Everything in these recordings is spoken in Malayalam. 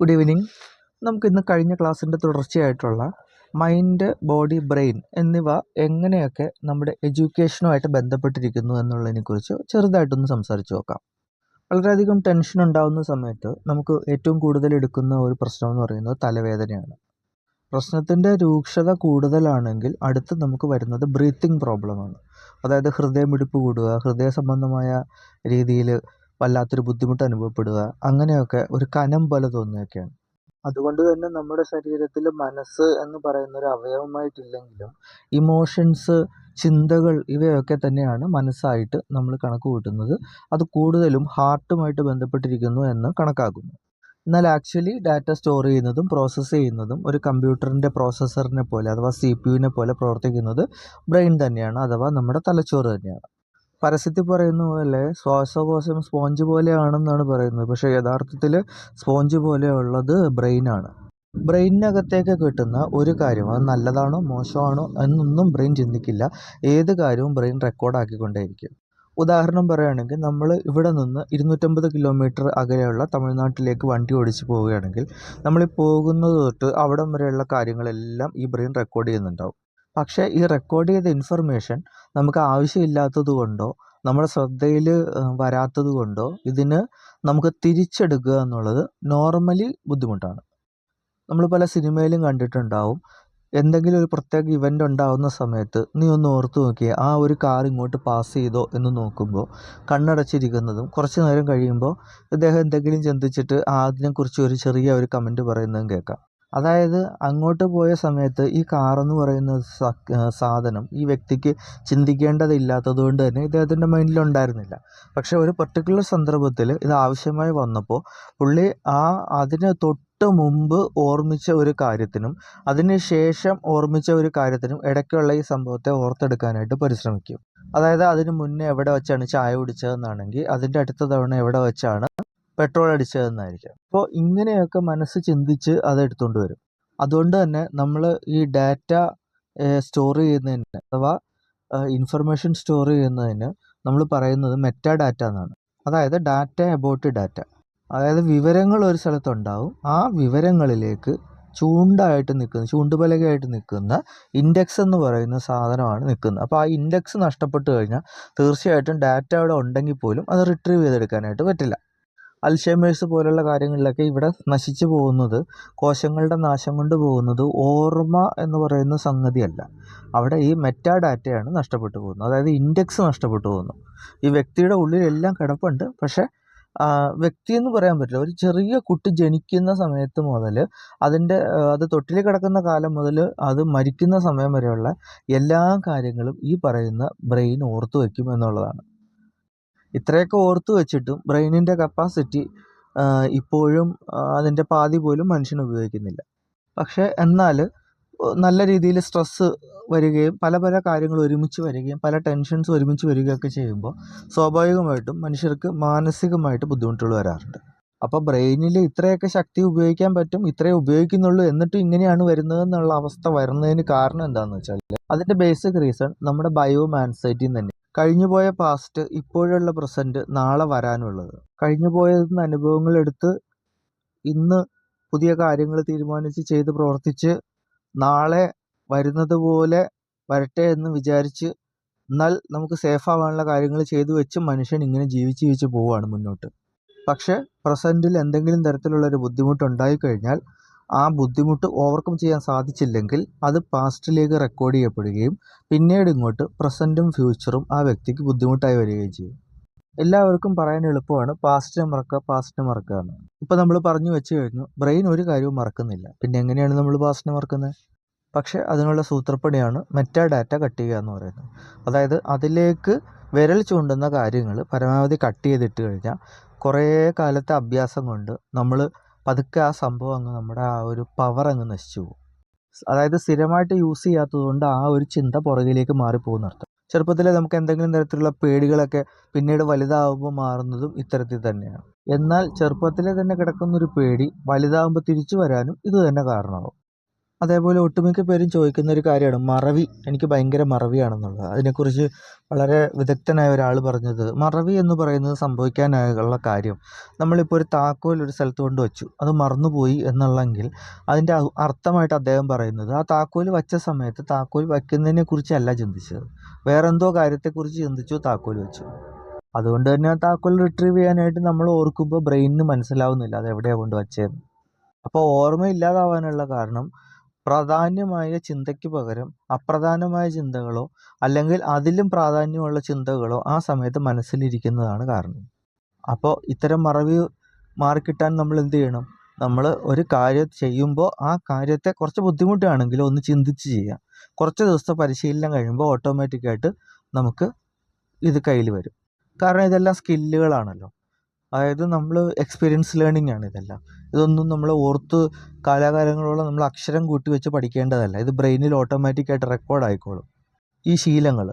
ഗുഡ് ഈവനിങ് നമുക്ക് ഇന്ന് കഴിഞ്ഞ ക്ലാസ്സിന്റെ തുടർച്ചയായിട്ടുള്ള മൈൻഡ് ബോഡി ബ്രെയിൻ എന്നിവ എങ്ങനെയൊക്കെ നമ്മുടെ എഡ്യൂക്കേഷനുമായിട്ട് ബന്ധപ്പെട്ടിരിക്കുന്നു എന്നുള്ളതിനെക്കുറിച്ച് ചെറുതായിട്ടൊന്ന് സംസാരിച്ച് നോക്കാം. വളരെയധികം ടെൻഷൻ ഉണ്ടാകുന്ന സമയത്ത് നമുക്ക് ഏറ്റവും കൂടുതൽ എടുക്കുന്ന ഒരു പ്രശ്നം എന്ന് പറയുന്നത് തലവേദനയാണ്. പ്രശ്നത്തിന്റെ രൂക്ഷത കൂടുതലാണെങ്കിൽ അടുത്ത് നമുക്ക് വരുന്നത് ബ്രീത്തിങ് പ്രോബ്ലമാണ് അതായത് ഹൃദയമിടിപ്പ് കൂടുക ഹൃദയ സംബന്ധമായ രീതിയിൽ വല്ലാത്തൊരു ബുദ്ധിമുട്ട് അനുഭവപ്പെടുക. അങ്ങനെയൊക്കെ ഒരു കനം പോലെ തോന്നുകയൊക്കെയാണ്. അതുകൊണ്ട് തന്നെ നമ്മുടെ ശരീരത്തിൽ മനസ്സ് എന്ന് പറയുന്ന ഒരു അവയവമായിട്ടില്ലെങ്കിലും ഇമോഷൻസ് ചിന്തകൾ ഇവയൊക്കെ തന്നെയാണ് മനസ്സായിട്ട് നമ്മൾ കണക്ക് കൂട്ടുന്നത്. അത് കൂടുതലും ഹാർട്ടുമായിട്ട് ബന്ധപ്പെട്ടിരിക്കുന്നു എന്ന് കണക്കാക്കുന്നു. എന്നാൽ ആക്ച്വലി ഡാറ്റ സ്റ്റോർ ചെയ്യുന്നതും പ്രോസസ്സ് ചെയ്യുന്നതും ഒരു കമ്പ്യൂട്ടറിന്റെ പ്രോസസ്സറിനെ പോലെ അഥവാ സി പി യുവിനെ പോലെ പ്രവർത്തിക്കുന്നത് ബ്രെയിൻ തന്നെയാണ് അഥവാ നമ്മുടെ തലച്ചോറ് തന്നെയാണ്. പരസ്യത്തിൽ പറയുന്ന പോലെ ശ്വാസകോശം സ്പോഞ്ച് പോലെയാണെന്നാണ് പറയുന്നത്. പക്ഷേ യഥാർത്ഥത്തിൽ സ്പോഞ്ച് പോലെയുള്ളത് ബ്രെയിനാണ്. ബ്രെയിനകത്തേക്ക് കിട്ടുന്ന ഒരു കാര്യം അത് നല്ലതാണോ മോശമാണോ എന്നൊന്നും ബ്രെയിൻ ചിന്തിക്കില്ല. ഏത് കാര്യവും ബ്രെയിൻ റെക്കോർഡാക്കിക്കൊണ്ടേയിരിക്കും. ഉദാഹരണം പറയുകയാണെങ്കിൽ നമ്മൾ ഇവിടെ നിന്ന് ഇരുന്നൂറ്റമ്പത് കിലോമീറ്റർ അകലെയുള്ള തമിഴ്നാട്ടിലേക്ക് വണ്ടി ഓടിച്ച് പോവുകയാണെങ്കിൽ നമ്മൾ പോകുന്നത് തൊട്ട് അവിടം വരെയുള്ള കാര്യങ്ങളെല്ലാം ഈ ബ്രെയിൻ റെക്കോർഡ് ചെയ്യുന്നുണ്ടാവും. പക്ഷേ ഈ റെക്കോർഡ് ചെയ്ത ഇൻഫർമേഷൻ നമുക്ക് ആവശ്യമില്ലാത്തത് കൊണ്ടോ നമ്മുടെ ശ്രദ്ധയിൽ വരാത്തത് കൊണ്ടോ ഇതിന് നമുക്ക് തിരിച്ചെടുക്കുക എന്നുള്ളത് നോർമലി ബുദ്ധിമുട്ടാണ്. നമ്മൾ പല സിനിമയിലും കണ്ടിട്ടുണ്ടാവും. എന്തെങ്കിലും ഒരു പ്രത്യേക ഇവന്റ് ഉണ്ടാകുന്ന സമയത്ത് നീ ഒന്ന് ഓർത്ത് നോക്കിയേ ആ ഒരു കാർ ഇങ്ങോട്ട് പാസ് ചെയ്തോ എന്ന് നോക്കുമ്പോൾ കണ്ണടച്ചിരിക്കുന്നതും കുറച്ച് നേരം കഴിയുമ്പോൾ ഇദ്ദേഹം എന്തെങ്കിലും ചിന്തിച്ചിട്ട് ആ അതിനെക്കുറിച്ച് ഒരു ചെറിയ ഒരു കമന്റ് പറയുന്നതും കേൾക്കാം. അതായത് അങ്ങോട്ട് പോയ സമയത്ത് ഈ കാറെന്ന് പറയുന്ന സാധനം ഈ വ്യക്തിക്ക് ചിന്തിക്കേണ്ടതില്ലാത്തത് കൊണ്ട് തന്നെ ഇദ്ദേഹത്തിന്റെ മൈൻഡിൽ ഉണ്ടായിരുന്നില്ല പക്ഷേ ഒരു പർട്ടിക്കുലർ സന്ദർഭത്തിൽ ഇത് ആവശ്യമായി വന്നപ്പോൾ പുള്ളി ആ അതിന് തൊട്ട് മുമ്പ് ഓർമ്മിച്ച ഒരു കാര്യത്തിനും അതിന് ശേഷം ഓർമ്മിച്ച ഒരു കാര്യത്തിനും ഇടയ്ക്കുള്ള ഈ സംഭവത്തെ ഓർത്തെടുക്കാനായിട്ട് പരിശ്രമിക്കും. അതായത് അതിന് മുന്നേ എവിടെ വെച്ചാണ് ചായ കുടിച്ചതെന്നാണെങ്കിൽ അതിന്റെ അടുത്ത തവണ എവിടെ വെച്ചാണ് പെട്രോൾ അടിച്ചതെന്നായിരിക്കാം. അപ്പോൾ ഇങ്ങനെയൊക്കെ മനസ്സ് ചിന്തിച്ച് അത് എടുത്തുകൊണ്ട് വരും. അതുകൊണ്ട് തന്നെ നമ്മൾ ഈ ഡാറ്റ സ്റ്റോർ ചെയ്യുന്നതിന് അഥവാ ഇൻഫർമേഷൻ സ്റ്റോർ ചെയ്യുന്നതിന് നമ്മൾ പറയുന്നത് മെറ്റാ ഡാറ്റ എന്നാണ്. അതായത് ഡാറ്റ അബൌട്ട് ഡാറ്റ. അതായത് വിവരങ്ങൾ ഒരു സ്ഥലത്തുണ്ടാവും. ആ വിവരങ്ങളിലേക്ക് ചൂണ്ടായിട്ട് നിൽക്കുന്ന ചൂണ്ടുപലകയായിട്ട് നിൽക്കുന്ന ഇൻഡെക്സ് എന്ന് പറയുന്ന സാധനമാണ് നിൽക്കുന്നത്. അപ്പോൾ ആ ഇൻഡെക്സ് നഷ്ടപ്പെട്ട് കഴിഞ്ഞാൽ തീർച്ചയായിട്ടും ഡാറ്റ അവിടെ ഉണ്ടെങ്കിൽ പോലും അത് റിട്രീവ് ചെയ്തെടുക്കാനായിട്ട് പറ്റില്ല. അൽഷേമേഴ്സ് പോലുള്ള കാര്യങ്ങളിലൊക്കെ ഇവിടെ നശിച്ചു പോകുന്നത് കോശങ്ങളുടെ നാശം കൊണ്ട് പോകുന്നത് ഓർമ്മ എന്ന് പറയുന്ന സംഗതിയല്ല. അവിടെ ഈ മെറ്റാ ഡാറ്റയാണ് നഷ്ടപ്പെട്ടു പോകുന്നത്. അതായത് ഇൻഡെക്സ് നഷ്ടപ്പെട്ടു പോകുന്നു. ഈ വ്യക്തിയുടെ ഉള്ളിലെല്ലാം കിടപ്പുണ്ട്. പക്ഷേ വ്യക്തി എന്ന് പറയാൻ പറ്റില്ല. ഒരു ചെറിയ കുട്ടി ജനിക്കുന്ന സമയത്ത് മുതൽ അതിന്റെ അത് തൊട്ടിൽ കിടക്കുന്ന കാലം മുതൽ അത് മരിക്കുന്ന സമയം വരെയുള്ള എല്ലാ കാര്യങ്ങളും ഈ പറയുന്ന ബ്രെയിൻ ഓർത്തു വയ്ക്കും എന്നുള്ളതാണ്. ഇത്രയൊക്കെ ഓർത്തു വെച്ചിട്ടും ബ്രെയിനിന്റെ കപ്പാസിറ്റി ഇപ്പോഴും അതിന്റെ പാതി പോലും മനുഷ്യൻ ഉപയോഗിക്കുന്നില്ല. പക്ഷേ എന്നാൽ നല്ല രീതിയിൽ സ്ട്രെസ്സ് വരികയും പല പല കാര്യങ്ങൾ ഒരുമിച്ച് വരികയും പല ടെൻഷൻസ് ഒരുമിച്ച് വരികയൊക്കെ ചെയ്യുമ്പോൾ സ്വാഭാവികമായിട്ടും മനുഷ്യർക്ക് മാനസികമായിട്ട് ബുദ്ധിമുട്ടുകൾ വരാറുണ്ട്. അപ്പോൾ ബ്രെയിനിൽ ഇത്രയൊക്കെ ശക്തി ഉപയോഗിക്കാൻ പറ്റും ഇത്രയേ ഉപയോഗിക്കുന്നുള്ളൂ എന്നിട്ടും ഇങ്ങനെയാണ് വരുന്നത് എന്നുള്ള അവസ്ഥ വരുന്നതിന് കാരണം എന്താണെന്ന് വെച്ചാൽ അതിന്റെ ബേസിക് റീസൺ നമ്മുടെ ബയോ മാൻസൈറ്റിൽ തന്നെ കഴിഞ്ഞുപോയ പാസ്റ്റ് ഇപ്പോഴുള്ള പ്രസന്റ് നാളെ വരാനുള്ളത്. കഴിഞ്ഞു പോയതിൽ അനുഭവങ്ങൾ എടുത്ത് ഇന്ന് പുതിയ കാര്യങ്ങൾ തീരുമാനിച്ച് ചെയ്ത് പ്രവർത്തിച്ച് നാളെ വരുന്നത് പോലെ വരട്ടെ എന്ന് വിചാരിച്ച് എന്നാൽ നമുക്ക് സേഫ് ആവാനുള്ള കാര്യങ്ങൾ ചെയ്തു വെച്ച് മനുഷ്യൻ ഇങ്ങനെ ജീവിച്ച് ജീവിച്ച് പോവുകയാണ് മുന്നോട്ട്. പക്ഷേ പ്രസന്റിൽ എന്തെങ്കിലും തരത്തിലുള്ള ഒരു ബുദ്ധിമുട്ട് ഉണ്ടായിക്കഴിഞ്ഞാൽ ആ ബുദ്ധിമുട്ട് ഓവർകം ചെയ്യാൻ സാധിച്ചില്ലെങ്കിൽ അത് പാസ്റ്റിലേക്ക് റെക്കോർഡ് ചെയ്യപ്പെടുകയും പിന്നീട് ഇങ്ങോട്ട് പ്രസന്റും ഫ്യൂച്ചറും ആ വ്യക്തിക്ക് ബുദ്ധിമുട്ടായി വരികയും ചെയ്യും. എല്ലാവർക്കും പറയാൻ എളുപ്പമാണ് പാസ്റ്റിനെ മറക്കുക പാസ്റ്റിനെ മറക്കുക എന്ന്. ഇപ്പോൾ നമ്മൾ പറഞ്ഞു വെച്ച് കഴിഞ്ഞു ബ്രെയിൻ ഒരു കാര്യവും മറക്കുന്നില്ല. പിന്നെ എങ്ങനെയാണ് നമ്മൾ പാസ്റ്റിനെ മറക്കുന്നത്? പക്ഷേ അതിനുള്ള സൂത്രപ്പണിയാണ് മെറ്റാ ഡാറ്റ കട്ട് ചെയ്യുക എന്ന് പറയുന്നത്. അതായത് അതിലേക്ക് വിരൽ ചൂണ്ടുന്ന കാര്യങ്ങൾ പരമാവധി കട്ട് ചെയ്തിട്ട് കഴിഞ്ഞാൽ കുറേ കാലത്തെ അഭ്യാസം കൊണ്ട് നമ്മൾ പതുക്കെ ആ സംഭവം അങ്ങ് നമ്മുടെ ആ ഒരു പവർ അങ്ങ് നശിച്ചു പോകും. അതായത് സ്ഥിരമായിട്ട് യൂസ് ചെയ്യാത്തത് കൊണ്ട് ആ ഒരു ചിന്ത പുറകിലേക്ക് മാറിപ്പോകുന്ന അർത്ഥം ചെറുപ്പത്തിലെ നമുക്ക് എന്തെങ്കിലും തരത്തിലുള്ള പേടികളൊക്കെ പിന്നീട് വലുതാവുമ്പോൾ മാറുന്നതും ഇത്തരത്തിൽ തന്നെയാണ്. എന്നാൽ ചെറുപ്പത്തിലെ തന്നെ കിടക്കുന്ന ഒരു പേടി വലുതാവുമ്പോൾ തിരിച്ചു വരാനും ഇത് തന്നെ കാരണമാവും. അതേപോലെ ഒട്ടുമിക്ക പേരും ചോദിക്കുന്ന ഒരു കാര്യമാണ്. മറവി. എനിക്ക് ഭയങ്കര മറവിയാണെന്നുള്ളത്. അതിനെക്കുറിച്ച് വളരെ വിദഗ്ധനായ ഒരാൾ പറഞ്ഞത് മറവി എന്ന് പറയുന്നത് സംഭവിക്കാനുള്ള കാര്യം. നമ്മളിപ്പോൾ ഒരു താക്കോൽ ഒരു സ്ഥലത്ത് കൊണ്ട് വെച്ചു. അത് മറന്നുപോയി എന്നുള്ളെങ്കിൽ അതിന്റെ അർത്ഥമായിട്ട് അദ്ദേഹം പറയുന്നത് ആ താക്കോൽ വച്ച സമയത്ത് താക്കോൽ വയ്ക്കുന്നതിനെ കുറിച്ചല്ല ചിന്തിച്ചത്. വേറെന്തോ കാര്യത്തെക്കുറിച്ച് ചിന്തിച്ചു താക്കോൽ വെച്ചു. അതുകൊണ്ട് തന്നെ ആ താക്കോൽ റിട്രീവ് ചെയ്യാനായിട്ട് നമ്മൾ ഓർക്കുമ്പോൾ ബ്രെയിനിന് മനസ്സിലാവുന്നില്ല അത് എവിടെയാണ് കൊണ്ട് വച്ചതെന്ന് അപ്പോൾ ഓർമ്മ ഇല്ലാതാവാനുള്ള കാരണം പ്രാധാന്യമായ ചിന്തയ്ക്ക് പകരം അപ്രധാനമായ ചിന്തകളോ അല്ലെങ്കിൽ അതിലും പ്രാധാന്യമുള്ള ചിന്തകളോ ആ സമയത്ത് മനസ്സിലിരിക്കുന്നതാണ് കാരണം. അപ്പോൾ ഇത്തരം മറവി മാറിക്കിട്ടാൻ നമ്മൾ എന്ത് ചെയ്യണം? നമ്മൾ ഒരു കാര്യം ചെയ്യുമ്പോൾ ആ കാര്യത്തെ കുറച്ച് ബുദ്ധിമുട്ടാണെങ്കിലും ഒന്ന് ചിന്തിച്ച് ചെയ്യാം കുറച്ച് ദിവസത്തെ പരിശീലനം കഴിയുമ്പോൾ ഓട്ടോമാറ്റിക്കായിട്ട് നമുക്ക് ഇത് കയ്യിൽ വരും. കാരണം ഇതെല്ലാം സ്കില്ലുകളാണല്ലോ അതായത് നമ്മൾ എക്സ്പീരിയൻസ് ലേണിംഗ് ആണ് ഇതെല്ലാം. ഇതൊന്നും നമ്മൾ ഓർത്ത് കാലാകാലങ്ങളോളം നമ്മൾ അക്ഷരം കൂട്ടി വെച്ച് പഠിക്കേണ്ടതല്ല. ഇത് ബ്രെയിനിൽ ഓട്ടോമാറ്റിക്കായിട്ട് റെക്കോർഡ് ആയിക്കോളും. ഈ ശീലങ്ങൾ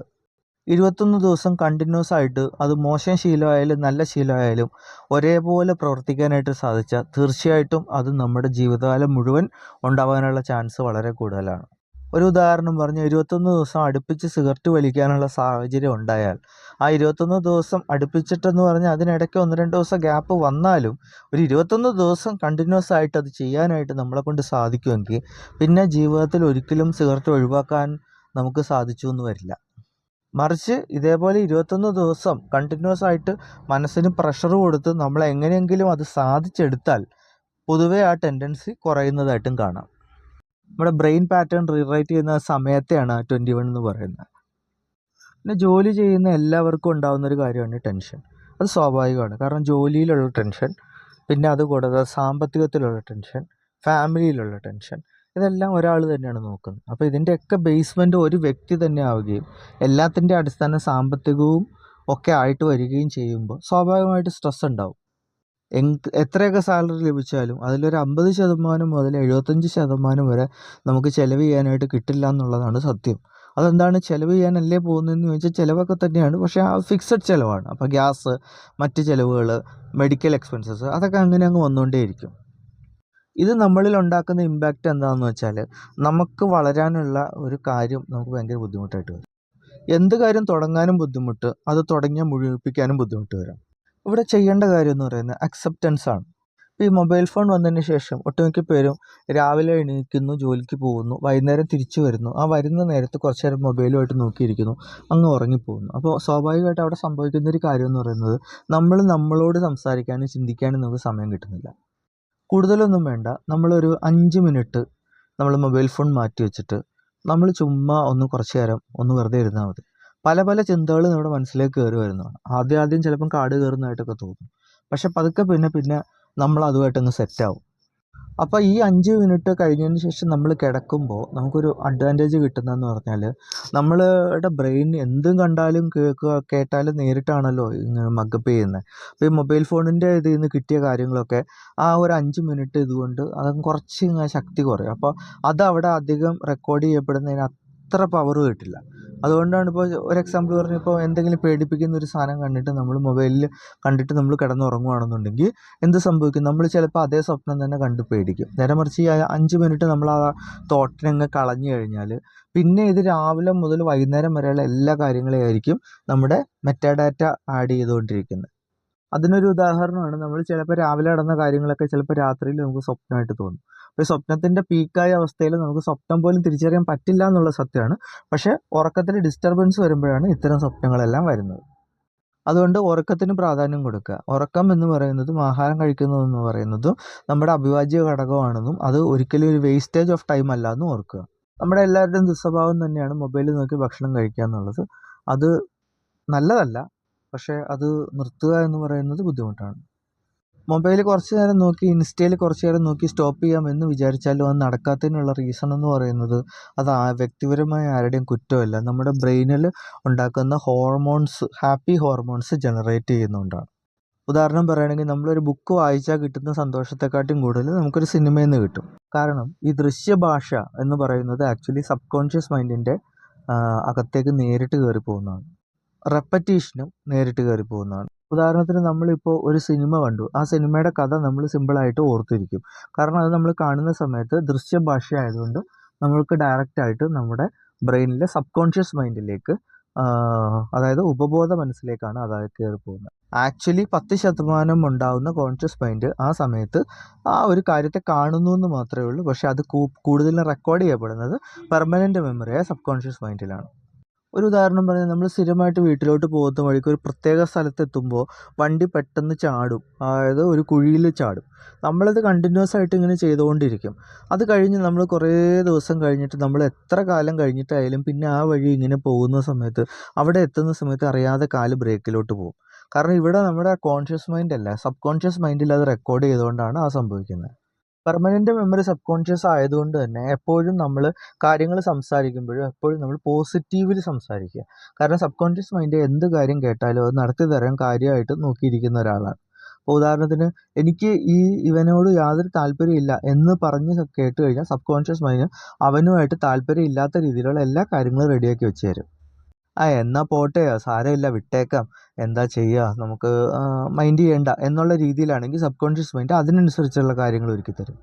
ഇരുപത്തൊന്ന് ദിവസം കണ്ടിന്യൂസ് ആയിട്ട് അത് മോശം ശീലമായാലും നല്ല ശീലമായാലും ഒരേപോലെ പ്രവർത്തിക്കാനായിട്ട് സാധിച്ചാൽ തീർച്ചയായിട്ടും അത് നമ്മുടെ ജീവിതകാലം മുഴുവൻ ഉണ്ടാവാനുള്ള ചാൻസ് വളരെ കൂടുതലാണ്. ഒരു ഉദാഹരണം പറഞ്ഞ് ഇരുപത്തൊന്ന് ദിവസം അടുപ്പിച്ച് സിഗരറ്റ് വലിക്കാനുള്ള സാഹചര്യം ഉണ്ടായാൽ. ആ ഇരുപത്തൊന്ന് ദിവസം അടുപ്പിച്ചിട്ടെന്ന് പറഞ്ഞാൽ അതിനിടയ്ക്ക് ഒന്ന് രണ്ട് ദിവസം ഗ്യാപ്പ് വന്നാലും ഒരു ഇരുപത്തൊന്ന് ദിവസം കണ്ടിന്യൂസ് ആയിട്ട് അത് ചെയ്യാനായിട്ട് നമ്മളെ കൊണ്ട് സാധിക്കുമെങ്കിൽ പിന്നെ ജീവിതത്തിൽ ഒരിക്കലും സിഗരറ്റ് ഒഴിവാക്കാൻ നമുക്ക് സാധിച്ചു എന്ന് വരില്ല. മറിച്ച് ഇതേപോലെ ഇരുപത്തൊന്ന് ദിവസം കണ്ടിന്യൂസ് ആയിട്ട് മനസ്സിന് പ്രഷർ കൊടുത്ത് നമ്മൾ എങ്ങനെയെങ്കിലും അത് സാധിച്ചെടുത്താൽ പൊതുവേ ആ ടെൻഡൻസി കുറയുന്നതായിട്ടും കാണാം. നമ്മുടെ ബ്രെയിൻ പാറ്റേൺ റീറൈറ്റ് ചെയ്യുന്ന സമയത്തെയാണ് ട്വന്റി വൺ എന്ന് പറയുന്നത്. പിന്നെ ജോലി ചെയ്യുന്ന എല്ലാവർക്കും ഉണ്ടാകുന്ന ഒരു കാര്യമാണ് ടെൻഷൻ. അത് സ്വാഭാവികമാണ്. കാരണം ജോലിയിലുള്ള ടെൻഷൻ പിന്നെ അതുകൂടാതെ സാമ്പത്തികത്തിലുള്ള ടെൻഷൻ ഫാമിലിയിലുള്ള ടെൻഷൻ ഇതെല്ലാം ഒരാൾ തന്നെയാണ് നോക്കുന്നത്. അപ്പോൾ ഇതിന്റെയൊക്കെ ബേസ്മെന്റ് ഒരു വ്യക്തി തന്നെ ആവുകയും എല്ലാത്തിന്റെ അടിസ്ഥാന സാമ്പത്തികവും ഒക്കെ ആയിട്ട് വരികയും ചെയ്യുമ്പോൾ സ്വാഭാവികമായിട്ട് സ്ട്രെസ് ഉണ്ടാവും. എത്രയൊക്കെ സാലറി ലഭിച്ചാലും അതിലൊരു അമ്പത് ശതമാനം മുതൽ എഴുപത്തഞ്ച് ശതമാനം വരെ നമുക്ക് ചിലവ് ചെയ്യാനായിട്ട് കിട്ടില്ല എന്നുള്ളതാണ് സത്യം. അതെന്താണ്? ചിലവ് ചെയ്യാനല്ലേ പോകുന്നതെന്ന് ചോദിച്ചാൽ ചിലവൊക്കെ തന്നെയാണ്. പക്ഷേ ആ ഫിക്സഡ് ചിലവാണ്. അപ്പോൾ ഗ്യാസ് മറ്റ് ചിലവുകൾ മെഡിക്കൽ എക്സ്പെൻസസ് അതൊക്കെ അങ്ങനെ അങ്ങ് വന്നുകൊണ്ടേയിരിക്കും. ഇത് നമ്മളിൽ ഉണ്ടാക്കുന്ന ഇമ്പാക്റ്റ് എന്താണെന്ന് വെച്ചാൽ നമുക്ക് വളരാനുള്ള ഒരു കാര്യം നമുക്ക് ഭയങ്കര ബുദ്ധിമുട്ടായിട്ട് വരും. എന്ത് കാര്യം തുടങ്ങാനും ബുദ്ധിമുട്ട് അത് തുടങ്ങിയാൽ മുഴുവിപ്പിക്കാനും ബുദ്ധിമുട്ട് വരാം. ഇവിടെ ചെയ്യേണ്ട കാര്യം എന്ന് പറയുന്നത് അക്സെപ്റ്റൻസ് ആണ്. ഇപ്പോൾ ഈ മൊബൈൽ ഫോൺ വന്നതിന് ശേഷം ഒട്ടുമിക്ക പേരും രാവിലെ എണീക്കുന്നു ജോലിക്ക് പോകുന്നു വൈകുന്നേരം തിരിച്ചു വരുന്നു. ആ വരുന്ന നേരത്ത് കുറച്ച് നേരം മൊബൈലുമായിട്ട് നോക്കിയിരിക്കുന്നു അങ്ങ് ഉറങ്ങിപ്പോകുന്നു. അപ്പോൾ സ്വാഭാവികമായിട്ട് അവിടെ സംഭവിക്കുന്ന ഒരു കാര്യം എന്ന് പറയുന്നത് നമ്മൾ നമ്മളോട് സംസാരിക്കാനും ചിന്തിക്കാനും നമുക്ക് സമയം കിട്ടുന്നില്ല. കൂടുതലൊന്നും വേണ്ട. നമ്മളൊരു അഞ്ച് മിനിറ്റ് നമ്മൾ മൊബൈൽ ഫോൺ മാറ്റി വെച്ചിട്ട് നമ്മൾ ചുമ്മാ ഒന്ന് കുറച്ച് നേരം ഒന്ന് വെറുതെ ഇരുന്നാൽ മതി. പല പല ചിന്തകൾ നമ്മുടെ മനസ്സിലേക്ക് കയറി വരുന്നതാണ്. ആദ്യം ആദ്യം ചിലപ്പം കാട് കയറുന്നതായിട്ടൊക്കെ തോന്നും. പക്ഷെ പതുക്കെ പിന്നെ പിന്നെ നമ്മൾ അതുമായിട്ടങ്ങ് സെറ്റാവും അപ്പോൾ ഈ അഞ്ച് മിനിറ്റ് കഴിഞ്ഞതിന് ശേഷം നമ്മൾ കിടക്കുമ്പോൾ നമുക്കൊരു അഡ്വാന്റേജ് കിട്ടുന്നതെന്ന് പറഞ്ഞാൽ നമ്മളുടെ ബ്രെയിൻ എന്തും കണ്ടാലും കേൾക്കുക കേട്ടാലും നേരിട്ടാണല്ലോ ഇങ്ങനെ മഗപ്പ് ചെയ്യുന്നത്. അപ്പോൾ ഈ മൊബൈൽ ഫോണിന്റെ ഇതിൽ നിന്ന് കിട്ടിയ കാര്യങ്ങളൊക്കെ ആ ഒരു അഞ്ച് മിനിറ്റ് ഇതുകൊണ്ട് അത് കുറച്ച് ശക്തി കുറയും. അപ്പോൾ അത് അവിടെ അധികം റെക്കോർഡ് ചെയ്യപ്പെടുന്നതിന് അത്ര പവർ കിട്ടില്ല. അതുകൊണ്ടാണ് ഇപ്പോൾ ഒരു എക്സാമ്പിൾ പറഞ്ഞപ്പോൾ എന്തെങ്കിലും പേടിപ്പിക്കുന്ന ഒരു സാധനം കണ്ടിട്ട് നമ്മൾ മൊബൈലിൽ കണ്ടിട്ട് നമ്മൾ കിടന്നുറങ്ങുകയാണെന്നുണ്ടെങ്കിൽ എന്ത് സംഭവിക്കും? നമ്മൾ ചിലപ്പോൾ അതേ സ്വപ്നം തന്നെ കണ്ട് പേടിക്കും. നേരെ മറിച്ച് ഈ അഞ്ച് മിനിറ്റ് നമ്മൾ ആ തോട്ടിനങ്ങ് കളഞ്ഞു കഴിഞ്ഞാൽ പിന്നെ ഇത് രാവിലെ മുതൽ വൈകുന്നേരം വരെയുള്ള എല്ലാ കാര്യങ്ങളെയായിരിക്കും നമ്മുടെ മെറ്റാഡാറ്റ ആഡ് ചെയ്തുകൊണ്ടിരിക്കുന്നത്. അതിനൊരു ഉദാഹരണമാണ് നമ്മൾ ചിലപ്പോൾ രാവിലെ നടന്ന കാര്യങ്ങളൊക്കെ ചിലപ്പോൾ രാത്രിയിൽ നമുക്ക് സ്വപ്നമായിട്ട് തോന്നും. ഈ സ്വപ്നത്തിന്റെ പീക്കായ അവസ്ഥയിൽ നമുക്ക് സ്വപ്നം പോലും തിരിച്ചറിയാൻ പറ്റില്ല എന്നുള്ള സത്യമാണ്. പക്ഷേ ഉറക്കത്തിൽ ഡിസ്റ്റർബൻസ് വരുമ്പോഴാണ് ഇത്തരം സ്വപ്നങ്ങളെല്ലാം വരുന്നത്. അതുകൊണ്ട് ഉറക്കത്തിന് പ്രാധാന്യം കൊടുക്കുക. ഉറക്കം എന്ന് പറയുന്നതും ആഹാരം കഴിക്കുന്നതെന്ന് പറയുന്നതും നമ്മുടെ അഭിവാജ്യ ഘടകമാണെന്നും അത് ഒരിക്കലും ഒരു വേസ്റ്റേജ് ഓഫ് ടൈം അല്ല എന്നും ഓർക്കുക. നമ്മുടെ എല്ലാവരുടെയും ദുസ്വഭാവം തന്നെയാണ് മൊബൈലിൽ നോക്കി ഭക്ഷണം കഴിക്കുക എന്നുള്ളത്. അത് നല്ലതല്ല. പക്ഷേ അത് നിർത്തുക എന്ന് പറയുന്നത് ബുദ്ധിമുട്ടാണ്. മൊബൈൽ കുറച്ച് നേരം നോക്കി ഇൻസ്റ്റയിൽ കുറച്ച് നേരം നോക്കി സ്റ്റോപ്പ് ചെയ്യാം എന്ന് വിചാരിച്ചാലും അത് നടക്കാത്തതിനുള്ള റീസൺ എന്ന് പറയുന്നത് അത് ആ വ്യക്തിപരമായ ആരുടെയും കുറ്റമല്ല. നമ്മുടെ ബ്രെയിനിൽ ഉണ്ടാക്കുന്ന ഹോർമോൺസ് ഹാപ്പി ഹോർമോൺസ് ജനറേറ്റ് ചെയ്യുന്നുകൊണ്ടാണ് ഉദാഹരണം പറയുകയാണെങ്കിൽ നമ്മളൊരു ബുക്ക് വായിച്ചാൽ കിട്ടുന്ന സന്തോഷത്തെക്കാട്ടും കൂടുതൽ നമുക്കൊരു സിനിമയിൽ നിന്ന് കിട്ടും. കാരണം ഈ ദൃശ്യഭാഷ എന്ന് പറയുന്നത് ആക്ച്വലി സബ് കോൺഷ്യസ് മൈൻഡിന്റെ അകത്തേക്ക് നേരിട്ട് കയറി പോകുന്നതാണ് റെപ്പറ്റീഷനും നേരിട്ട് കയറി പോകുന്നതാണ് ഉദാഹരണത്തിന് നമ്മളിപ്പോൾ ഒരു സിനിമ കണ്ടു. ആ സിനിമയുടെ കഥ നമ്മൾ സിമ്പിളായിട്ട് ഓർത്തിരിക്കും. കാരണം അത് നമ്മൾ കാണുന്ന സമയത്ത് ദൃശ്യഭാഷ ആയതുകൊണ്ട് നമ്മൾക്ക് ഡയറക്റ്റായിട്ട് നമ്മുടെ ബ്രെയിനിലെ സബ് കോൺഷ്യസ് മൈൻഡിലേക്ക് അതായത് ഉപബോധ മനസ്സിലേക്കാണ് അതായത് കയറി പോകുന്നത്. ആക്ച്വലി പത്ത് ശതമാനം ഉണ്ടാകുന്ന കോൺഷ്യസ് മൈൻഡ് ആ സമയത്ത് ആ ഒരു കാര്യത്തെ കാണുന്നു എന്ന് മാത്രമേ ഉള്ളൂ. പക്ഷേ അത് കൂടുതലും റെക്കോർഡ് ചെയ്യപ്പെടുന്നത് പെർമനന്റ് മെമ്മറിയായ സബ് കോൺഷ്യസ് മൈൻഡിലാണ് ഒരു ഉദാഹരണം പറഞ്ഞാൽ നമ്മൾ സ്ഥിരമായിട്ട് വീട്ടിലോട്ട് പോകുന്ന വഴിക്ക് ഒരു പ്രത്യേക സ്ഥലത്തെത്തുമ്പോൾ വണ്ടി പെട്ടെന്ന് ചാടും. അതായത് ഒരു കുഴിയിൽ ചാടും. നമ്മളത് കണ്ടിന്യൂസ് ആയിട്ട് ഇങ്ങനെ ചെയ്തുകൊണ്ടിരിക്കും അത് കഴിഞ്ഞ് നമ്മൾ കുറേ ദിവസം കഴിഞ്ഞിട്ട് നമ്മൾ എത്ര കാലം കഴിഞ്ഞിട്ടായാലും പിന്നെ ആ വഴി ഇങ്ങനെ പോകുന്ന സമയത്ത് അവിടെ എത്തുന്ന സമയത്ത് അറിയാതെ കാൽ ബ്രേക്കിലോട്ട് പോകും. കാരണം ഇവിടെ നമ്മുടെ കോൺഷ്യസ് മൈൻഡ് അല്ല സബ് കോൺഷ്യസ് മൈൻഡിൽ അത് റെക്കോർഡ് ചെയ്തുകൊണ്ടാണ് ആ സംഭവിക്കുന്നത് പെർമനന്റ് മെമ്മറി സബ് കോൺഷ്യസ് ആയതുകൊണ്ട് തന്നെ എപ്പോഴും നമ്മൾ കാര്യങ്ങൾ സംസാരിക്കുമ്പോഴും എപ്പോഴും നമ്മൾ പോസിറ്റീവിൽ സംസാരിക്കുക. കാരണം സബ് കോൺഷ്യസ് മൈൻഡ് എന്ത് കാര്യം കേട്ടാലും അത് നടത്തി തരാൻ കാര്യമായിട്ട് നോക്കിയിരിക്കുന്ന ഒരാളാണ്. അപ്പോൾ ഉദാഹരണത്തിന് എനിക്ക് ഈ ഇവനോട് യാതൊരു താല്പര്യമില്ല എന്ന് പറഞ്ഞ് കേട്ട് കഴിഞ്ഞാൽ സബ് കോൺഷ്യസ് മൈൻഡ് അവനുമായിട്ട് താല്പര്യം ഇല്ലാത്ത രീതിയിലുള്ള എല്ലാ കാര്യങ്ങളും റെഡിയാക്കി വെച്ച് തരും. ആ എന്നാൽ പോട്ടെ സാരമില്ല വിട്ടേക്കാം. എന്താ ചെയ്യുക നമുക്ക് മൈൻഡ് ചെയ്യേണ്ട എന്നുള്ള രീതിയിലാണെങ്കിൽ സബ് കോൺഷ്യസ് മൈൻഡ് അതിനനുസരിച്ചുള്ള കാര്യങ്ങൾ ഒരുക്കി തരും.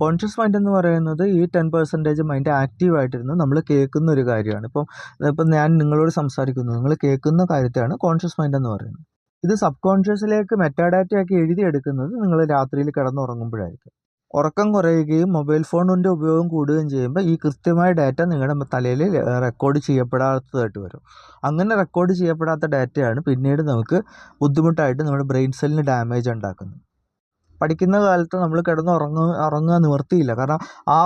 കോൺഷ്യസ് മൈൻഡ് എന്ന് പറയുന്നത് ഈ ടെൻ പെർസെന്റേജ് മൈൻഡ് ആക്റ്റീവ് ആയിട്ടിരുന്ന് നമ്മൾ കേൾക്കുന്ന ഒരു കാര്യമാണ്. ഇപ്പം ഇപ്പം ഞാൻ നിങ്ങളോട് സംസാരിക്കുന്നു. നിങ്ങൾ കേൾക്കുന്ന കാര്യത്തെയാണ് കോൺഷ്യസ് മൈൻഡ് എന്ന് പറയുന്നത്. ഇത് സബ് കോൺഷ്യസിലേക്ക് മെറ്റാഡാറ്റയാക്കി എഴുതിയെടുക്കുന്നത് നിങ്ങൾ രാത്രിയിൽ കിടന്നുറങ്ങുമ്പോഴായിരിക്കും. ഉറക്കം കുറയുകയും മൊബൈൽ ഫോണിന്റെ ഉപയോഗം കൂടുകയും ചെയ്യുമ്പോൾ ഈ കൃത്യമായ ഡാറ്റ നിങ്ങളുടെ തലയിൽ റെക്കോർഡ് ചെയ്യപ്പെടാത്തതായിട്ട് വരും. അങ്ങനെ റെക്കോർഡ് ചെയ്യപ്പെടാത്ത ഡാറ്റയാണ് പിന്നീട് നമുക്ക് ബുദ്ധിമുട്ടായിട്ട് നമ്മുടെ ബ്രെയിൻ സെല്ലിന് ഡാമേജ് ഉണ്ടാക്കുന്നത്. പഠിക്കുന്ന കാലത്ത് നമ്മൾ കിടന്ന് ഉറങ്ങുക ഉറങ്ങുക നിവർത്തിയില്ല. കാരണം ആ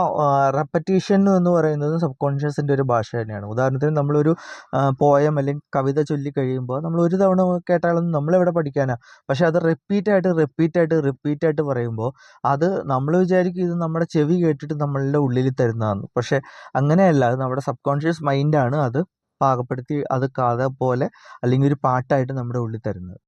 റെപ്പറ്റീഷൻ എന്ന് പറയുന്നത് സബ് കോൺഷ്യസിന്റെ ഒരു ഭാഷ തന്നെയാണ്. ഉദാഹരണത്തിന് നമ്മളൊരു പോയം അല്ലെങ്കിൽ കവിത ചൊല്ലി കഴിയുമ്പോൾ നമ്മൾ ഒരു തവണ കേട്ടാലൊന്നും നമ്മളെവിടെ പഠിക്കാനാണ് പക്ഷേ അത് റിപ്പീറ്റായിട്ട് റിപ്പീറ്റായിട്ട് റിപ്പീറ്റായിട്ട് പറയുമ്പോൾ അത് നമ്മൾ വിചാരിക്കും ഇത് നമ്മുടെ ചെവി കേട്ടിട്ട് നമ്മളുടെ ഉള്ളിൽ തരുന്നതാണ് പക്ഷേ അങ്ങനെയല്ല. അത് നമ്മുടെ സബ് കോൺഷ്യസ് മൈൻഡാണ് അത് പാകപ്പെടുത്തി അത് കഥ പോലെ അല്ലെങ്കിൽ ഒരു പാട്ടായിട്ട് നമ്മുടെ ഉള്ളിൽ തരുന്നത്.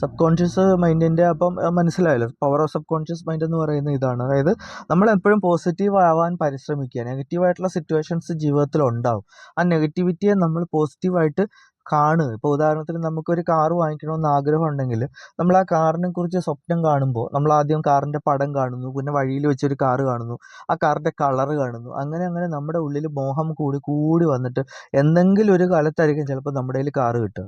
സബ് കോൺഷ്യസ് മൈൻഡിന്റെ അപ്പം മനസ്സിലായല്ലോ. Power of subconscious mind എന്ന് പറയുന്ന ഇതാണ്. അതായത് നമ്മൾ എപ്പോഴും പോസിറ്റീവ് ആവാൻ പരിശ്രമിക്കുക. നെഗറ്റീവായിട്ടുള്ള സിറ്റുവേഷൻസ് ജീവിതത്തിൽ ഉണ്ടാവും. ആ നെഗറ്റിവിറ്റിയെ നമ്മൾ പോസിറ്റീവായിട്ട് കാണുക. ഇപ്പോൾ ഉദാഹരണത്തിന് നമുക്കൊരു കാർ വാങ്ങിക്കണമെന്ന് ആഗ്രഹം ഉണ്ടെങ്കിൽ നമ്മൾ ആ കാറിനെ കുറിച്ച് സ്വപ്നം കാണുമ്പോൾ നമ്മൾ ആദ്യം കാറിന്റെ പടം കാണുന്നു പിന്നെ വഴിയിൽ വെച്ചൊരു കാർ കാണുന്നു ആ കാറിന്റെ കളർ കാണുന്നു അങ്ങനെ അങ്ങനെ നമ്മുടെ ഉള്ളിൽ മോഹം കൂടി കൂടി വന്നിട്ട് എന്തെങ്കിലും ഒരു കാലത്തായിരിക്കും ചിലപ്പോൾ നമ്മുടെ കയ്യിൽ കാറ് കിട്ടുക.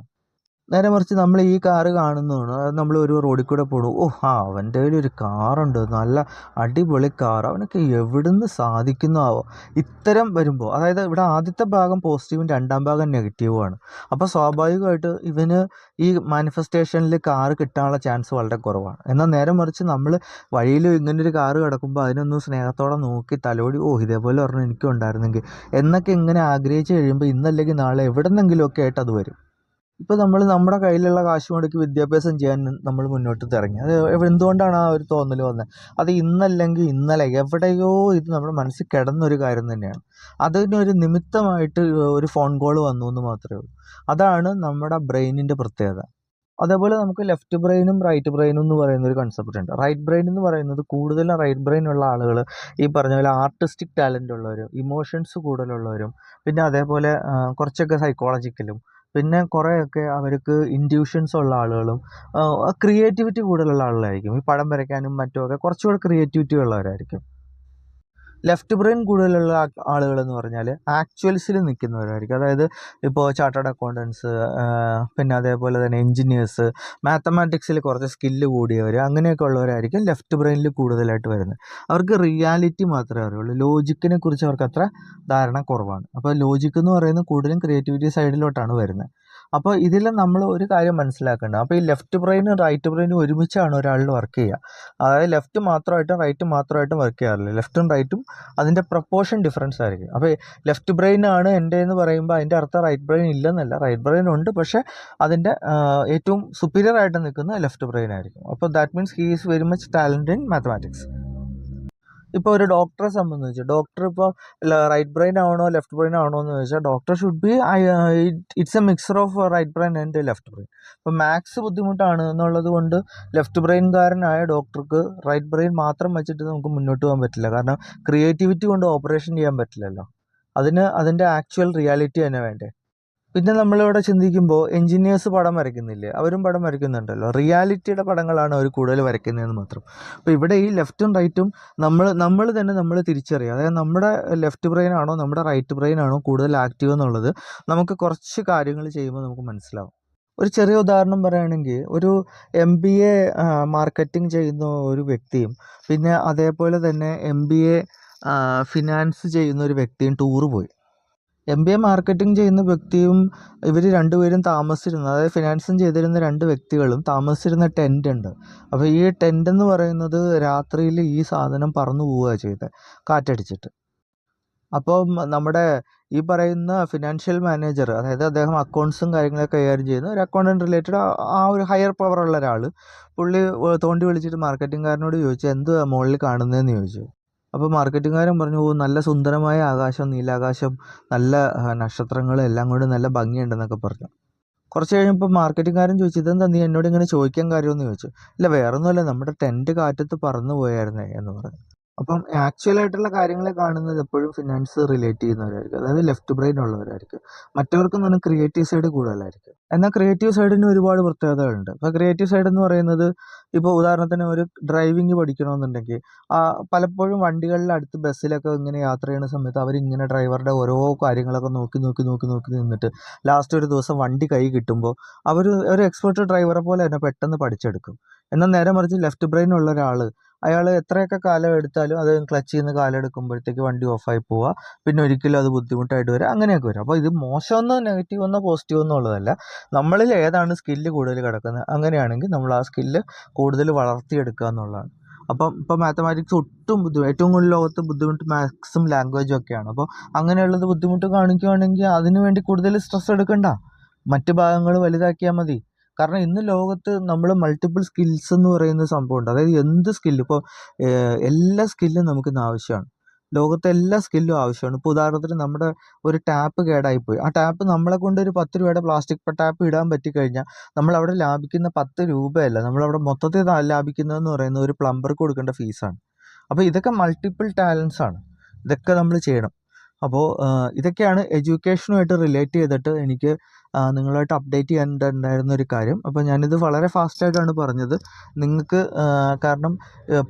നേരെ മറിച്ച് നമ്മൾ ഈ കാറ് കാണുന്നതാണ്. അത് നമ്മൾ ഒരു റോഡിൽ കൂടെ പോണു. ഓ ആ അവന്റെ കയ്യിൽ ഒരു കാറുണ്ട്. നല്ല അടിപൊളി കാർ. അവനൊക്കെ എവിടുന്ന് സാധിക്കുന്നതാവോ ഇത്തരം വരുമ്പോൾ അതായത് ഇവിടെ ആദ്യത്തെ ഭാഗം പോസിറ്റീവും രണ്ടാം ഭാഗം നെഗറ്റീവുമാണ്. അപ്പോൾ സ്വാഭാവികമായിട്ട് ഇവന് ഈ മാനിഫെസ്റ്റേഷനിൽ കാറ് കിട്ടാനുള്ള ചാൻസ് വളരെ കുറവാണ്. എന്നാൽ നേരെ മറിച്ച് നമ്മൾ വഴിയിൽ ഇങ്ങനൊരു കാറ് കിടക്കുമ്പോൾ അതിനൊന്ന് സ്നേഹത്തോടെ നോക്കി തലോടി ഓ ഇതേപോലെ പറഞ്ഞു എനിക്കും ഉണ്ടായിരുന്നെങ്കിൽ എന്നൊക്കെ ഇങ്ങനെ ആഗ്രഹിച്ച് കഴിയുമ്പോൾ ഇന്നല്ലെങ്കിൽ നാളെ എവിടെ നിന്നെങ്കിലുമൊക്കെ ആയിട്ട് അത് വരും. ഇപ്പോൾ നമ്മൾ നമ്മുടെ കയ്യിലുള്ള കാശ് മുടക്കി വിദ്യാഭ്യാസം ചെയ്യാൻ നമ്മൾ മുന്നോട്ട് ഇറങ്ങി. അത് എന്തുകൊണ്ടാണ് ആ ഒരു തോന്നൽ വന്നത് അത് ഇന്നല്ലെങ്കിൽ ഇന്നലെ എവിടെയോ ഇത് നമ്മുടെ മനസ്സിൽ കിടന്നൊരു കാര്യം തന്നെയാണ്. അതിനൊരു നിമിത്തമായിട്ട് ഒരു ഫോൺ കോൾ വന്നു എന്ന് മാത്രമേ ഉള്ളൂ. അതാണ് നമ്മുടെ ബ്രെയിനിന്റെ പ്രത്യേകത. അതേപോലെ നമുക്ക് ലെഫ്റ്റ് ബ്രെയിനും റൈറ്റ് ബ്രെയിനും എന്ന് പറയുന്ന ഒരു കൺസെപ്റ്റ് ഉണ്ട്. റൈറ്റ് ബ്രെയിൻ എന്ന് പറയുന്നത് കൂടുതലും റൈറ്റ് ബ്രെയിൻ ഉള്ള ആളുകൾ ഈ പറഞ്ഞ പോലെ ആർട്ടിസ്റ്റിക് ടാലന്റ് ഉള്ളവരും ഇമോഷൻസ് കൂടുതലുള്ളവരും പിന്നെ അതേപോലെ കുറച്ചൊക്കെ സൈക്കോളജിക്കലും പിന്നെ കുറേയൊക്കെ അവർക്ക് ഇൻഡ്യൂഷൻസ് ഉള്ള ആളുകളും ക്രിയേറ്റിവിറ്റി കൂടുതലുള്ള ആളുകളായിരിക്കും. ഈ പടം വരയ്ക്കാനും മറ്റുമൊക്കെ കുറച്ചുകൂടെ ക്രിയേറ്റിവിറ്റി ഉള്ളവരായിരിക്കും. ലെഫ്റ്റ് ബ്രെയിൻ കൂടുതലുള്ള ആളുകൾ എന്ന് പറഞ്ഞാൽ ആക്ച്വൽസിൽ നിൽക്കുന്നവരായിരിക്കും. അതായത് ഇപ്പോൾ ചാർട്ടേഡ് അക്കൗണ്ടൻസ് പിന്നെ അതേപോലെ തന്നെ എൻജിനീയേഴ്സ് മാത്തമാറ്റിക്സിൽ കുറച്ച് സ്കില്ല് കൂടിയവർ അങ്ങനെയൊക്കെ ഉള്ളവരായിരിക്കും ലെഫ്റ്റ് ബ്രെയിനിൽ കൂടുതലായിട്ട് വരുന്നത്. അവർക്ക് റിയാലിറ്റി മാത്രമേ അറിയുള്ളൂ. ലോജിക്കിനെ കുറിച്ച് അവർക്ക് അത്ര ധാരണ കുറവാണ്. അപ്പോൾ ലോജിക്ക് എന്ന് പറയുന്നത് കൂടുതലും ക്രിയേറ്റിവിറ്റി സൈഡിലോട്ടാണ് വരുന്നത്. അപ്പോൾ ഇതിൽ നമ്മൾ ഒരു കാര്യം മനസ്സിലാക്കേണ്ടത് അപ്പോൾ ഈ ലെഫ്റ്റ് ബ്രെയിനും റൈറ്റ് ബ്രെയിനും ഒരുമിച്ചാണ് ഒരാളിൽ വർക്ക് ചെയ്യുക. അതായത് ലെഫ്റ്റ് മാത്രമായിട്ടും റൈറ്റ് മാത്രമായിട്ടും വർക്ക് ചെയ്യാറില്ല. ലെഫ്റ്റും റൈറ്റും അതിന്റെ പ്രപ്പോർഷൻ ഡിഫറൻസ് ആയിരിക്കും. അപ്പോൾ ലെഫ്റ്റ് ബ്രെയിൻ ആണ് എന്റെ എന്ന് പറയുമ്പോൾ അതിന്റെ അർത്ഥം റൈറ്റ് ബ്രെയിൻ ഇല്ലെന്നല്ല. റൈറ്റ് ബ്രെയിൻ ഉണ്ട് പക്ഷേ അതിന്റെ ഏറ്റവും സുപ്പീരിയർ ആയിട്ട് നിൽക്കുന്ന ലെഫ്റ്റ് ബ്രെയിൻ ആയിരിക്കും. അപ്പോൾ that means he is very much talent in mathematics ഇപ്പോൾ ഒരു ഡോക്ടറെ സംബന്ധിച്ച് ഡോക്ടർ ഇപ്പോൾ റൈറ്റ് ബ്രെയിൻ ആണോ ലെഫ്റ്റ് ബ്രെയിൻ ആണോ എന്ന് ചോദിച്ചാൽ doctor should be it's a mixer of right brain and left brain ഇപ്പോൾ മാത്സ് ബുദ്ധിമുട്ടാണ് എന്നുള്ളത് കൊണ്ട് ലെഫ്റ്റ് ബ്രെയിൻകാരനായ ഡോക്ടർക്ക് റൈറ്റ് ബ്രെയിൻ മാത്രം വെച്ചിട്ട് നമുക്ക് മുന്നോട്ട് പോകാൻ പറ്റില്ല. കാരണം ക്രിയേറ്റിവിറ്റി കൊണ്ട് ഓപ്പറേഷൻ ചെയ്യാൻ പറ്റില്ലല്ലോ. അതിന് അതിന്റെ ആക്ച്വൽ റിയാലിറ്റി തന്നെ വേണ്ടേ. പിന്നെ നമ്മളിവിടെ ചിന്തിക്കുമ്പോൾ എൻജിനീയേഴ്സ് പടം വരയ്ക്കുന്നില്ലേ? അവരും പടം വരയ്ക്കുന്നുണ്ടല്ലോ. റിയാലിറ്റിയുടെ പടങ്ങളാണ് അവർ കൂടുതൽ വരയ്ക്കുന്നതെന്ന് മാത്രം. അപ്പോൾ ഇവിടെ ഈ ലെഫ്റ്റും റൈറ്റും നമ്മൾ നമ്മൾ തന്നെ നമ്മൾ തിരിച്ചറിയുക അതായത് നമ്മുടെ ലെഫ്റ്റ് ബ്രെയിൻ ആണോ നമ്മുടെ റൈറ്റ് ബ്രെയിൻ ആണോ കൂടുതൽ ആക്റ്റീവ് എന്നുള്ളത് നമുക്ക് കുറച്ച് കാര്യങ്ങൾ ചെയ്യുമ്പോൾ നമുക്ക് മനസ്സിലാവും. ഒരു ചെറിയ ഉദാഹരണം പറയുകയാണെങ്കിൽ ഒരു എം ബി എ മാർക്കറ്റിംഗ് ചെയ്യുന്ന ഒരു വ്യക്തിയും പിന്നെ അതേപോലെ തന്നെ എം ബി എ ഫിനാൻസ് ചെയ്യുന്ന ഒരു വ്യക്തിയും ടൂറ് പോയി. എം ബി എ മാർക്കറ്റിംഗ് ചെയ്യുന്ന വ്യക്തിയും ഇവർ രണ്ടുപേരും താമസിച്ചിരുന്ന. അതായത് ഫിനാൻസും ചെയ്തിരുന്ന രണ്ട് വ്യക്തികളും താമസിച്ചിരുന്ന ടെന്റ് ഉണ്ട്. അപ്പോൾ ഈ ടെന്റ് എന്ന് പറയുന്നത് രാത്രിയിൽ ഈ സാധനം പറന്നു പോവുക ചെയ്തത് കാറ്റടിച്ചിട്ട്. അപ്പം നമ്മുടെ ഈ പറയുന്ന ഫിനാൻഷ്യൽ മാനേജർ അതായത് അദ്ദേഹം അക്കൗണ്ട്സും കാര്യങ്ങളൊക്കെ കൈകാര്യം ചെയ്യുന്ന ഒരു അക്കൗണ്ടന്റ് റിലേറ്റഡ് ആ ഒരു ഹയർ പവർ ഉള്ള ഒരാൾ പുള്ളി തോണ്ടി വിളിച്ചിട്ട് മാർക്കറ്റിംഗുകാരനോട് ചോദിച്ചു എന്ത് മുകളിൽ കാണുന്നതെന്ന് ചോദിച്ചു? അപ്പോൾ മാർക്കറ്റിംഗുകാരൻ പറഞ്ഞു ഓ നല്ല സുന്ദരമായ ആകാശം നീലാകാശം നല്ല നക്ഷത്രങ്ങൾ എല്ലാം കൊണ്ട് നല്ല ഭംഗിയുണ്ടെന്നൊക്കെ പറഞ്ഞു. കുറച്ച് കഴിഞ്ഞപ്പോൾ മാർക്കറ്റിംഗുകാരൻ ചോദിച്ചു ഇതെന്താ നീ എന്നോട് ഇങ്ങനെ ചോദിക്കാൻ കാര്യമെന്ന് ചോദിച്ചു? ഇല്ല വേറൊന്നുമല്ല നമ്മുടെ ടെന്റ് കാറ്റത്ത് പറന്നു പോയായിരുന്നേ എന്ന് പറഞ്ഞു. അപ്പം ആക്ച്വൽ ആയിട്ടുള്ള കാര്യങ്ങളെ കാണുന്നത് എപ്പോഴും ഫിനാൻസ് റിലേറ്റ് ചെയ്യുന്നവരായിരിക്കും. അതായത് ലെഫ്റ്റ് ബ്രെയിൻ ഉള്ളവരായിരിക്കും. മറ്റവർക്ക് തന്നെ ക്രിയേറ്റീവ് സൈഡ് കൂടുതലായിരിക്കും. എന്നാൽ ക്രിയേറ്റീവ് സൈഡിന് ഒരുപാട് പ്രത്യേകതകളുണ്ട്. ഇപ്പോൾ ക്രിയേറ്റീവ് സൈഡ് എന്ന് പറയുന്നത് ഇപ്പോൾ ഉദാഹരണത്തിന് ഒരു ഡ്രൈവിംഗ് പഠിക്കണമെന്നുണ്ടെങ്കിൽ പലപ്പോഴും വണ്ടികളിൽ അടുത്ത് ബസ്സിലൊക്കെ ഇങ്ങനെ യാത്ര ചെയ്യുന്ന സമയത്ത് അവരിങ്ങനെ ഡ്രൈവറുടെ ഓരോ കാര്യങ്ങളൊക്കെ നോക്കി നോക്കി നോക്കി നോക്കി നിന്നിട്ട് ലാസ്റ്റ് ഒരു ദിവസം വണ്ടി കൈ കിട്ടുമ്പോൾ അവർ ഒരു എക്സ്പെർട്ട് ഡ്രൈവറെ പോലെ തന്നെ പെട്ടെന്ന് പഠിച്ചെടുക്കും. എന്നാൽ നേരെ മറിച്ച് ലെഫ്റ്റ് ബ്രെയിൻ ഉള്ള ഒരാൾ അയാൾ എത്രയൊക്കെ കാലം എടുത്താലും അത് ക്ലച്ച് ചെയ്യുന്ന കാലം എടുക്കുമ്പോഴത്തേക്ക് വണ്ടി ഓഫായി പോവുക പിന്നെ ഒരിക്കലും അത് ബുദ്ധിമുട്ടായിട്ട് വരിക അങ്ങനെയൊക്കെ വരും. അപ്പോൾ ഇത് മോശമെന്നോ നെഗറ്റീവ് എന്നോ പോസിറ്റീവ് എന്നോ ഉള്ളതല്ല. നമ്മളിൽ ഏതാണ് സ്കില്ല് കൂടുതൽ കിടക്കുന്നത്? അങ്ങനെയാണെങ്കിൽ നമ്മൾ ആ സ്കില്ല് കൂടുതൽ വളർത്തിയെടുക്കുക എന്നുള്ളതാണ്. അപ്പം ഇപ്പോൾ മാത്തമാറ്റിക്സ് ഒട്ടും ബുദ്ധിമുട്ട് ഏറ്റവും കൂടുതൽ ലോകത്ത് ബുദ്ധിമുട്ട് മാത്സും ലാംഗ്വേജും ഒക്കെയാണ്. അപ്പോൾ അങ്ങനെയുള്ളത് ബുദ്ധിമുട്ട് കാണിക്കുകയാണെങ്കിൽ അതിനു വേണ്ടി കൂടുതൽ സ്ട്രെസ് എടുക്കണ്ട. മറ്റ് ഭാഗങ്ങൾ വലുതാക്കിയാൽ മതി. കാരണം ഇന്ന് ലോകത്ത് നമ്മൾ മൾട്ടിപ്പിൾ സ്കിൽസ് എന്ന് പറയുന്ന സംഭവമുണ്ട്. അതായത് എന്ത് സ്കില്ല് ഇപ്പോൾ എല്ലാ സ്കില്ലും നമുക്കിന്ന് ആവശ്യമാണ്. ലോകത്തെ എല്ലാ സ്കില്ലും ആവശ്യമാണ്. ഇപ്പോൾ ഉദാഹരണത്തിന് നമ്മുടെ ഒരു ടാപ്പ് കേടായിപ്പോയി. ആ ടാപ്പ് നമ്മളെ കൊണ്ട് ഒരു പത്ത് രൂപയുടെ പ്ലാസ്റ്റിക് ടാപ്പ് ഇടാൻ പറ്റിക്കഴിഞ്ഞാൽ നമ്മൾ അവിടെ ലാഭിക്കുന്ന പത്ത് രൂപയല്ല. നമ്മളവിടെ മൊത്തത്തിൽ ലാഭിക്കുന്നതെന്ന് പറയുന്നത് ഒരു പ്ലംബർക്ക് കൊടുക്കേണ്ട ഫീസാണ് അപ്പോൾ ഇതൊക്കെ മൾട്ടിപ്പിൾ ടാലൻസ് ആണ്. ഇതൊക്കെ നമ്മൾ ചെയ്യണം. അപ്പോൾ ഇതൊക്കെയാണ് എഡ്യൂക്കേഷനുമായിട്ട് റിലേറ്റ് ചെയ്തിട്ട് എനിക്ക് നിങ്ങളുമായിട്ട് അപ്ഡേറ്റ് ചെയ്യേണ്ടതുണ്ടായിരുന്ന ഒരു കാര്യം. അപ്പോൾ ഞാനിത് വളരെ ഫാസ്റ്റായിട്ടാണ് പറഞ്ഞത്. നിങ്ങൾക്ക് കാരണം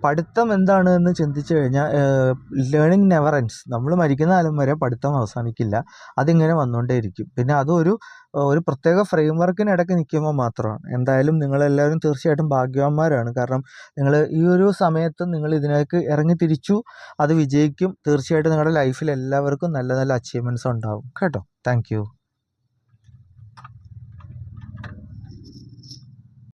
പഠിത്തം എന്താണ് എന്ന് ചിന്തിച്ചു കഴിഞ്ഞാൽ ലേണിംഗ് നെവർ എൻഡ്സ് നമ്മൾ മരിക്കുന്ന കാലം വരെ പഠിത്തം അവസാനിക്കില്ല. അതിങ്ങനെ വന്നുകൊണ്ടേയിരിക്കും പിന്നെ അതൊരു ഒരു പ്രത്യേക ഫ്രെയിം വർക്കിനിടയ്ക്ക് നിൽക്കുമ്പോൾ മാത്രമാണ്. എന്തായാലും നിങ്ങളെല്ലാവരും തീർച്ചയായിട്ടും ഭാഗ്യവാന്മാരാണ്. കാരണം നിങ്ങൾ ഈ ഒരു സമയത്ത് നിങ്ങൾ ഇതിനേക്ക് ഇറങ്ങി തിരിച്ചു അത് വിജയിക്കും. തീർച്ചയായിട്ടും നിങ്ങളുടെ ലൈഫിൽ എല്ലാവർക്കും നല്ല നല്ല അച്ചീവ്മെന്റ്സ് ഉണ്ടാവും. കേട്ടോ? താങ്ക്